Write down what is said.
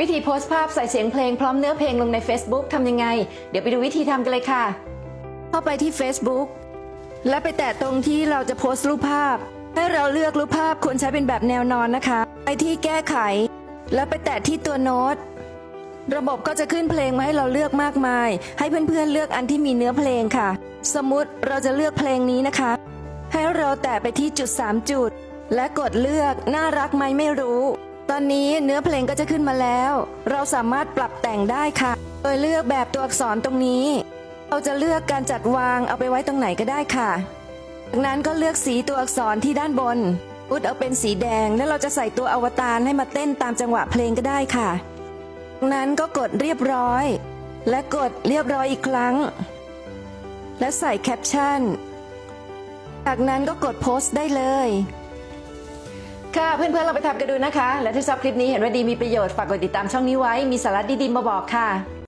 วิธีโพสต์ภาพใส่เสียงเพลงพร้อมเนื้อเพลงลงใน Facebook ทำยังไง เดี๋ยวไปดูวิธีทำกันเลยค่ะ เข้าไปที่ Facebook และไปแตะตรงที่เราจะโพสต์รูปภาพ ให้เราเลือกรูปภาพควรใช้เป็นแบบแนวนอนนะคะ ไปที่แก้ไข แล้วไปแตะที่ตัวโน้ต ระบบก็จะขึ้นเพลงมาให้เราเลือกมากมาย ให้เพื่อนๆเลือกอันที่มีเนื้อเพลงค่ะ สมมุติเราจะเลือกเพลงนี้นะคะ ให้เราแตะไปที่จุด 3 จุด และกดเลือกน่ารักไหมไม่รู้ ตอนนี้เนื้อเพลงก็จะขึ้นมาแล้ว เราสามารถปรับแต่งได้ค่ะ โดยเลือกแบบตัวอักษรตรงนี้ เราจะเลือกการจัดวางเอาไปไว้ตรงไหนก็ได้ค่ะ จากนั้นก็เลือกสีตัวอักษรที่ด้านบน อุดเอาเป็นสีแดง แล้วเราจะใส่ตัวอวตารให้มาเต้นตามจังหวะเพลงก็ได้ค่ะจากนั้นก็กดเรียบร้อย และกดเรียบร้อยอีกครั้ง และใส่แคปชั่น จากนั้นก็กดโพสต์ได้เลย ค่ะเพื่อนๆเราไปทำกันดูนะคะ และถ้าชอบคลิปนี้เห็นว่าดีมีประโยชน์ฝากกดติดตามช่องนี้ไว้ มีสาระดีๆมาบอกค่ะ